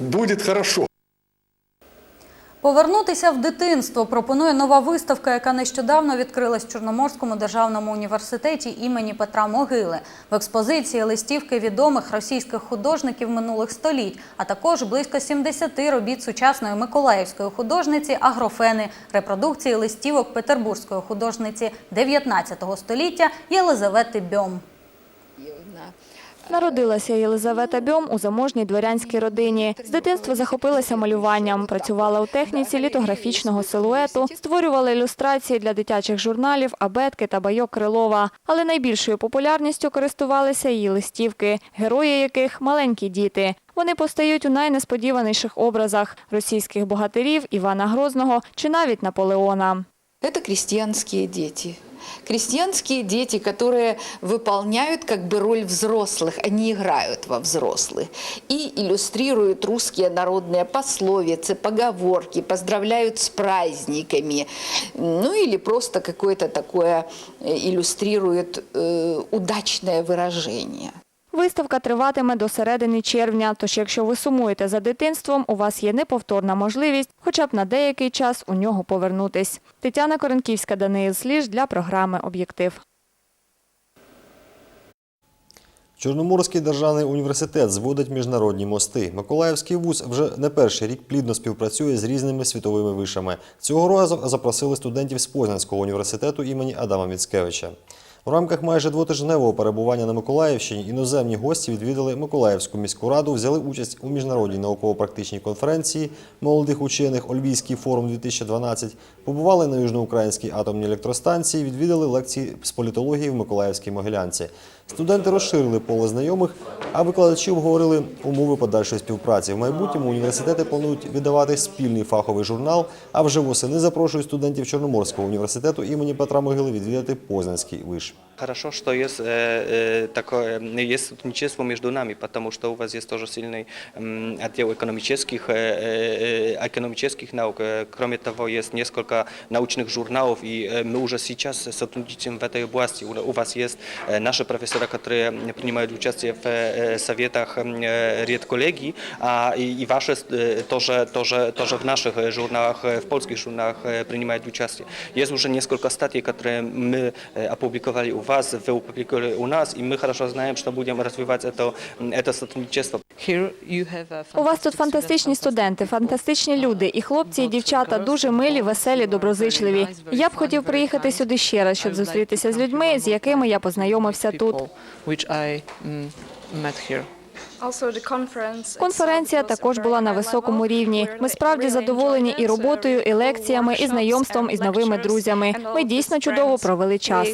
будет хорошо. Повернутися в дитинство пропонує нова виставка, яка нещодавно відкрилась в Чорноморському державному університеті імені Петра Могили. В експозиції листівки відомих російських художників минулих століть, а також близько 70 робіт сучасної миколаївської художниці Агрофени, репродукції листівок петербурзької художниці 19 століття Єлизавети Бьом. Народилася Єлизавета Бьом у заможній дворянській родині. З дитинства захопилася малюванням, працювала у техніці літографічного силуету, створювала ілюстрації для дитячих журналів, абетки та байок Крилова. Але найбільшою популярністю користувалися її листівки, герої яких маленькі діти. Вони постають у найнесподіваніших образах російських богатирів Івана Грозного чи навіть Наполеона. Это крестьянские дети Крестьянские дети, которые выполняют как бы роль взрослых, они играют во взрослых и иллюстрируют русские народные пословицы, поговорки, поздравляют с праздниками, ну или просто какое-то такое э, иллюстрирует э, удачное выражение. Виставка триватиме до середини червня, тож якщо ви сумуєте за дитинством, у вас є неповторна можливість хоча б на деякий час у нього повернутись. Тетяна Коренківська, Даниїл Сліж для програми «Об'єктив». Чорноморський державний університет зводить міжнародні мости. Миколаївський вуз вже не перший рік плідно співпрацює з різними світовими вишами. Цього разу запросили студентів з Познанського університету імені Адама Міцкевича. У рамках майже двотижневого перебування на Миколаївщині іноземні гості відвідали Миколаївську міську раду, взяли участь у міжнародній науково-практичній конференції молодих учених Ольвійський форум 2012, побували на Южноукраїнській атомній електростанції, відвідали лекції з політології в Миколаївській Могилянці. Студенти розширили поле знайомих, а викладачі обговорили умови подальшої співпраці. В майбутньому університети планують видавати спільний фаховий журнал, а вже восени запрошують студентів Чорноморського університету імені Петра Могили відвідати Познанський виш. Хорошо, что есть, э, э, такое, есть сотрудничество между нами, потому что у вас есть тоже сильный м, отдел экономических, э, э, экономических наук. Э, Кроме того, есть несколько научных журналов, и э, мы уже сейчас сотрудничаем в этой области. У у вас есть э, наши профессора, которые принимают участие в э, советах э, редколлегий, а и, и ваши э, тоже, тоже, тоже в наших э, журналах, э, в польских журналах э, принимают участие. Есть уже несколько статей, которые мы э, опубликовали у вас, вы опубликовали у нас, и мы хорошо знаем, что будем развивать это, это сотрудничество. Here you have a У вас тут фантастичні студенти, фантастичні люди, і хлопці, і дівчата дуже милі, веселі, доброзичливі. Я б хотів приїхати сюди ще раз, щоб зустрітися з людьми, з якими я познайомився тут. mm. Конференція також була на високому рівні. Ми справді задоволені і роботою, і лекціями, і знайомством із новими друзями. Ми дійсно чудово провели час.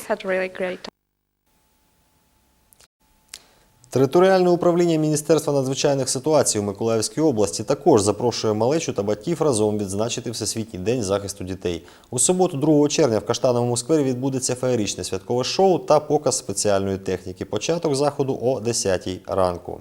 Територіальне управління Міністерства надзвичайних ситуацій у Миколаївській області також запрошує малечу та батьків разом відзначити Всесвітній день захисту дітей. У суботу, 2 червня, в Каштановому сквері відбудеться феєричне святкове шоу та показ спеціальної техніки. Початок заходу о 10 ранку.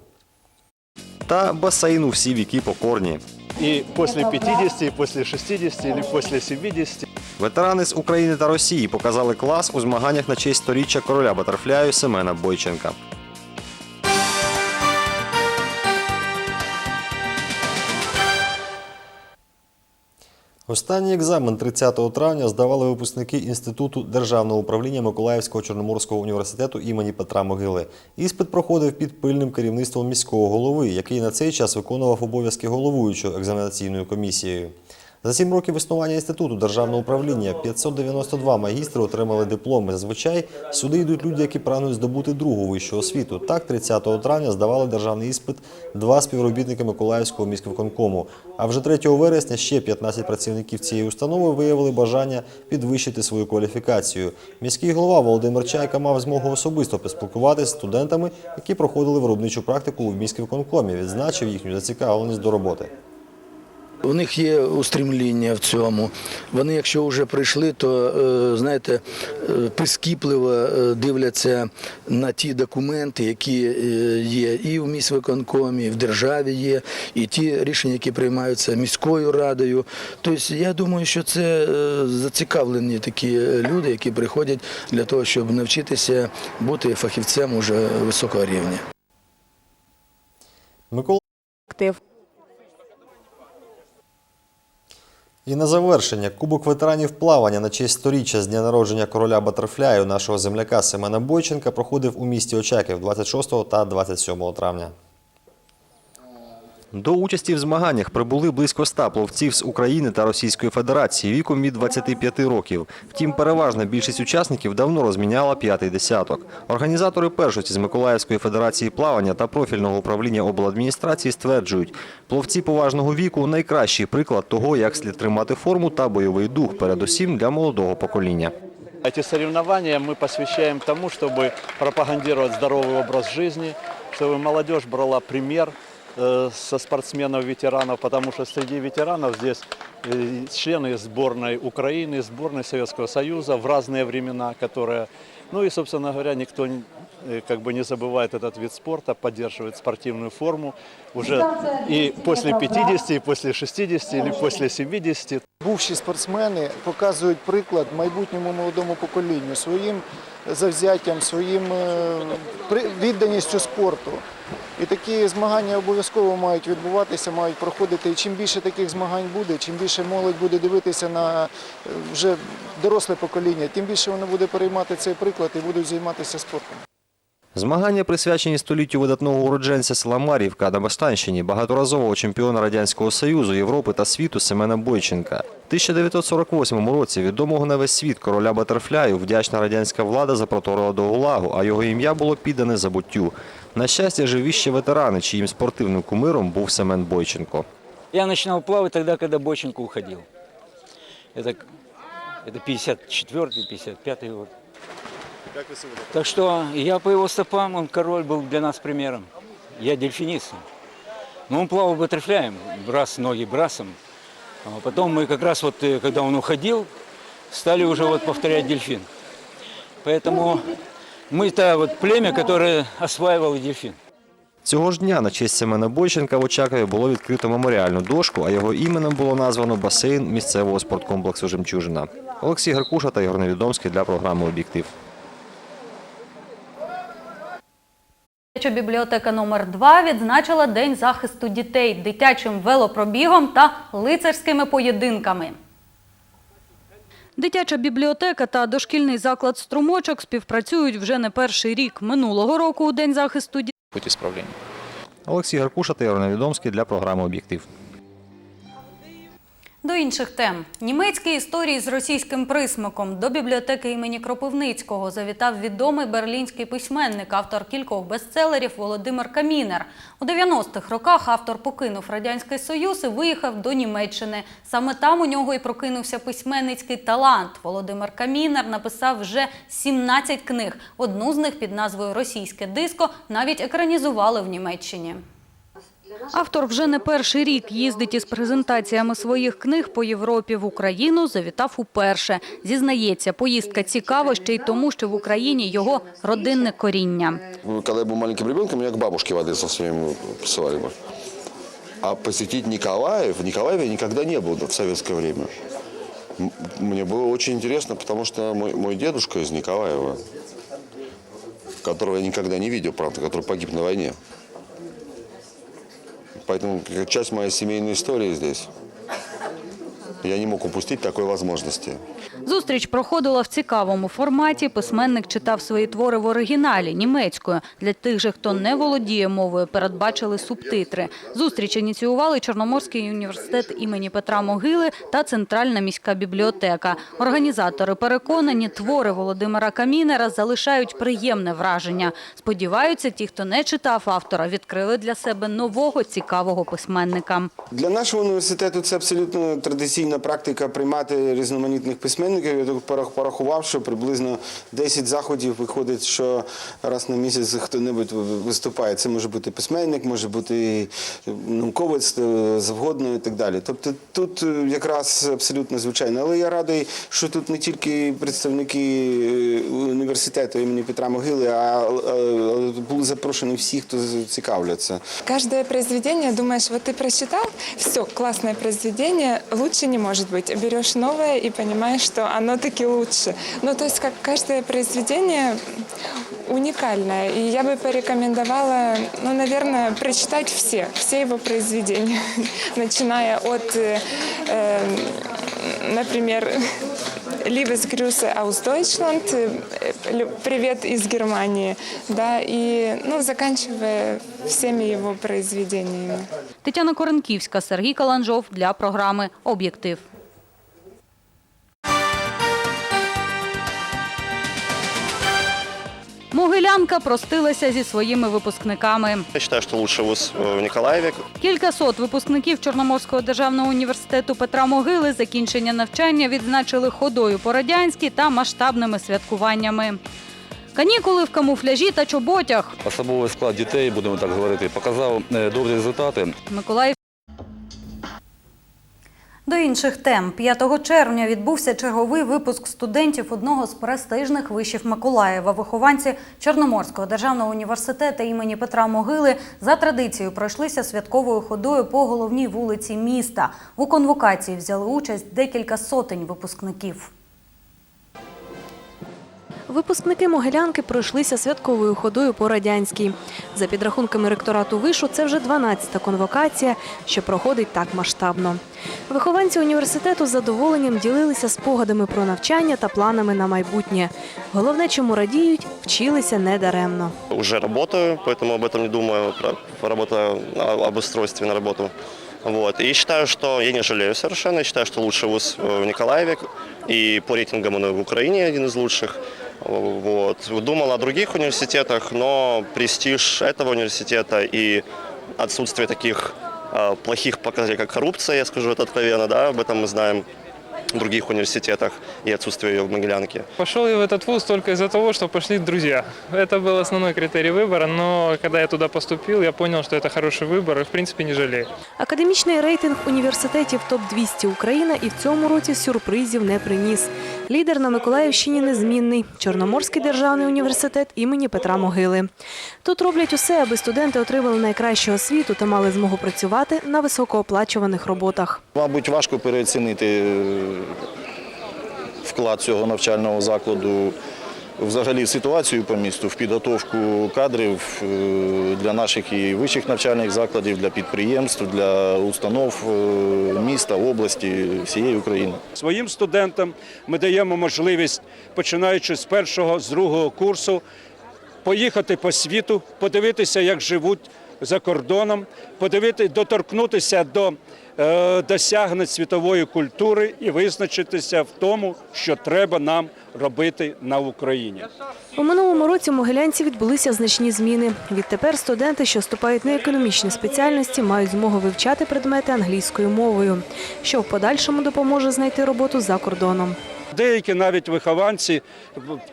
Та басейн у всі віки покорні. И после 50, и после 60, или после 70. Ветерани з України та Росії показали клас у змаганнях на честь сторіччя короля Батерфляю Семена Бойченка. Останній екзамен 30 травня здавали випускники Інституту державного управління Миколаївського Чорноморського університету імені Петра Могили. Іспит проходив під пильним керівництвом міського голови, який на цей час виконував обов'язки головуючого екзаменаційною комісією. За сім років існування інституту державного управління 592 магістри отримали дипломи. Зазвичай сюди йдуть люди, які прагнуть здобути другу вищу освіту. Так, 30 травня здавали державний іспит два співробітники Миколаївського міськвиконкому. А вже 3 вересня ще 15 працівників цієї установи виявили бажання підвищити свою кваліфікацію. Міський голова Володимир Чайка мав змогу особисто поспілкуватися з студентами, які проходили виробничу практику у міськвиконкомі. Відзначив їхню зацікавленість до роботи. У них є устремління в цьому. Вони, якщо вже прийшли, то е, знаєте, е, прискіпливо е, дивляться на ті документи, які є і в міськвиконкомі, і в державі є, і ті рішення, які приймаються міською радою. Тобто, я думаю, що це зацікавлені такі люди, які приходять для того, щоб навчитися бути фахівцем уже високого рівня. Микола Актив. І на завершення Кубок ветеранів плавання на честь сторіччя з дня народження короля Батерфляю нашого земляка Семена Бойченка проходив у місті Очаків 26 та 27 травня. До участі в змаганнях прибули близько ста пловців з України та Російської Федерації віком від 25 років. Втім, переважна більшість учасників давно розміняла п'ятий десяток. Організатори першості з Миколаївської федерації плавання та профільного управління обладміністрації стверджують, пловці поважного віку найкращий приклад того, як слід тримати форму та бойовий дух, передусім для молодого покоління. Эти соревнования мы посвящаем тому, чтобы пропагандировать здоровый образ жизни, чтобы молодежь брала пример э, со спортсменов-ветеранов, потому что среди ветеранов здесь э, члены сборной Украины, сборной Советского Союза в разные времена, которые, ну и, собственно говоря, никто не- э, как бы не забывает этот вид спорта, поддерживает спортивную форму уже и после 50, и после 60, или после 70. Бувші спортсмени показують приклад майбутньому молодому поколінню своїм завзяттям, своїм е, при- відданістю спорту. І такі змагання обов'язково мають відбуватися, мають проходити. І чим більше таких змагань буде, чим більше молодь буде дивитися на е, вже доросле покоління, тим більше воно буде переймати цей приклад і будуть займатися спортом. Змагання присвячені століттю видатного уродженця села Мар'ївка на Бостанщині, багаторазового чемпіона Радянського Союзу, Європи та світу Семена Бойченка. В 1948 році відомого на весь світ короля Батерфляю вдячна радянська влада запроторила до ГУЛАГу, а його ім'я було піддане забуттю. На щастя, живі ще ветерани, чиїм спортивним кумиром був Семен Бойченко. Я начинал плавать тогда, когда Боченко уходил. Это, это 54-55 год. Так что я по его стопам, он король был для нас примером. Я дельфинист. Но он плавал баттерфляем, брас, ноги брасом. А потом мы как раз вот, э, когда он уходил, стали уже вот повторять дельфин. Поэтому мы-то вот племя, которое осваивало дельфин. Цього ж дня на честь Семена Бойченка в Очакові було відкрито меморіальну дошку, а його іменем було названо басейн місцевого спорткомплексу Жемчужина. Олексій Гаркуша та Ігор Невідомський для програми Об'єктив. Бібліотека номер 2 відзначила День захисту дітей дитячим велопробігом та лицарськими поєдинками. Дитяча бібліотека та дошкільний заклад «Струмочок» співпрацюють вже не перший рік. Минулого року у День захисту дітей. Олексій Гаркуша та Ігор Невідомський для програми Об'єктив. До інших тем. Німецькі історії з російським присмаком. До бібліотеки імені Кропивницького завітав відомий берлінський письменник, автор кількох бестселерів Володимир Камінер. У 90-х роках автор покинув Радянський Союз і виїхав до Німеччини. Саме там у нього і прокинувся письменницький талант. Володимир Камінер написав вже 17 книг. Одну з них під назвою Російське диско навіть екранізували в Німеччині. Автор вже не перший рік їздить із презентаціями своїх книг по Європі в Україну. Завітав уперше. Зізнається, поїздка цікава ще й тому, що в Україні його родинне коріння. Когда я был маленьким ребенком, меня к бабушке в Одессу все время посылали бы. А посетить Николаев, в Николаеве я никогда не был в советское время. М- Мне было очень интересно, потому что мой, мой дедушка из Николаева, которого я никогда не видел, правда, который погиб на войне. Поэтому часть моей семейной истории здесь. Я не мог упустить такой возможности. Зустріч проходила в цікавому форматі. Письменник читав свої твори в оригіналі німецькою. Для тих же, хто не володіє мовою, передбачили субтитри. Зустріч ініціювали Чорноморський університет імені Петра Могили та Центральна міська бібліотека. Організатори переконані, твори Володимира Камінера залишають приємне враження. Сподіваються, ті, хто не читав автора, відкрили для себе нового цікавого письменника. Для нашого університету це абсолютно традиційна практика приймати різноманітних письменників. Я так порах- порахував, що приблизно 10 заходів виходить, що раз на місяць хто-небудь виступає. Це може бути письменник, може бути науковець, е, завгодно і так далі. Тобто тут е, якраз абсолютно звичайно. Але я радий, що тут не тільки представники е, університету імені Петра Могили, а е, були запрошені всі, хто цікавляться. Каждое произведение, думаешь, вот ты прочитал, все, классное произведение, лучше не может быть. Берешь новое и понимаешь, что оно таки лучше. Ну, то есть, как каждое произведение уникальное. И я бы порекомендовала, ну, наверное, прочитать все, все его произведения, начиная от э, э, м, например, Liebes Grüße aus Deutschland, э, привет из Германии, да, и, ну, заканчивая всеми его произведениями. Тетяна Коренківська, Сергій Каланжов для програми Об'єктив. Могилянка простилася зі своїми випускниками. Я считаю, что лучший вуз в Николаеве. Кількасот випускників Чорноморського державного університету Петра Могили закінчення навчання відзначили ходою по-радянськи та масштабними святкуваннями. Канікули в камуфляжі та чоботях. Особовий склад дітей, будемо так говорити, показав е, добрі результати. Миколаїв. До інших тем 5 червня відбувся черговий випуск студентів одного з престижних вишів Миколаєва. Вихованці Чорноморського державного університету імені Петра Могили за традицією пройшлися святковою ходою по головній вулиці міста. У конвокації взяли участь декілька сотень випускників. Випускники Могилянки пройшлися святковою ходою по радянській. За підрахунками ректорату вишу, це вже 12-та конвокація, що проходить так масштабно. Вихованці університету з задоволенням ділилися спогадами про навчання та планами на майбутнє. Головне, чому радіють, вчилися недаремно. Уже работаю, поэтому об этом не думаю, про работаю об устройстве на работу. Вот. И считаю, что я не жалею совершенно. Я считаю, что лучший вуз э, в Николаеве. И по рейтингам он и в Украине один из лучших. Вот. Думал о других университетах, но престиж этого университета и отсутствие таких э, плохих показателей, как коррупция, я скажу это откровенно, да, об этом мы знаем в других университетах и отсутствие ее в Могилянке. Пошел я в этот вуз только из-за того, что пошли друзья. Это был основной критерий выбора, но когда я туда поступил, я понял, что это хороший выбор и, в принципе, не жалею. Академічний рейтинг університетів ТОП-200 Україна і в цьому році сюрпризів не приніс. Лідер на Миколаївщині незмінний – Чорноморський державний університет імені Петра Могили. Тут роблять усе, аби студенти отримали найкращу освіту та мали змогу працювати на високооплачуваних роботах. Мабуть, важко переоцінити е, вклад цього навчального закладу взагалі в ситуацію по місту, в підготовку кадрів е, для наших і вищих навчальних закладів, для підприємств, для установ е, міста, області, всієї України. Своїм студентам ми даємо можливість, починаючи з першого, з другого курсу, поїхати по світу, подивитися, як живуть за кордоном, подивити, доторкнутися до е, досягнень світової культури і визначитися в тому, що треба нам робити на Україні. У минулому році у Могилянці відбулися значні зміни. Відтепер студенти, що вступають на економічні спеціальності, мають змогу вивчати предмети англійською мовою, що в подальшому допоможе знайти роботу за кордоном. Деякі навіть вихованці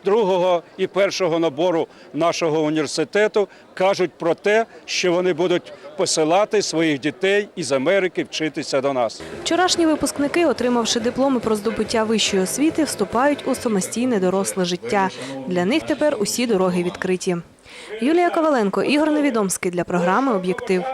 другого і першого набору нашого університету кажуть про те, що вони будуть посилати своїх дітей із Америки вчитися до нас. Вчорашні випускники, отримавши дипломи про здобуття вищої освіти, вступають у самостійне доросле життя. Для них тепер усі дороги відкриті. Юлія Коваленко, Ігор Невідомський для програми Об'єктив.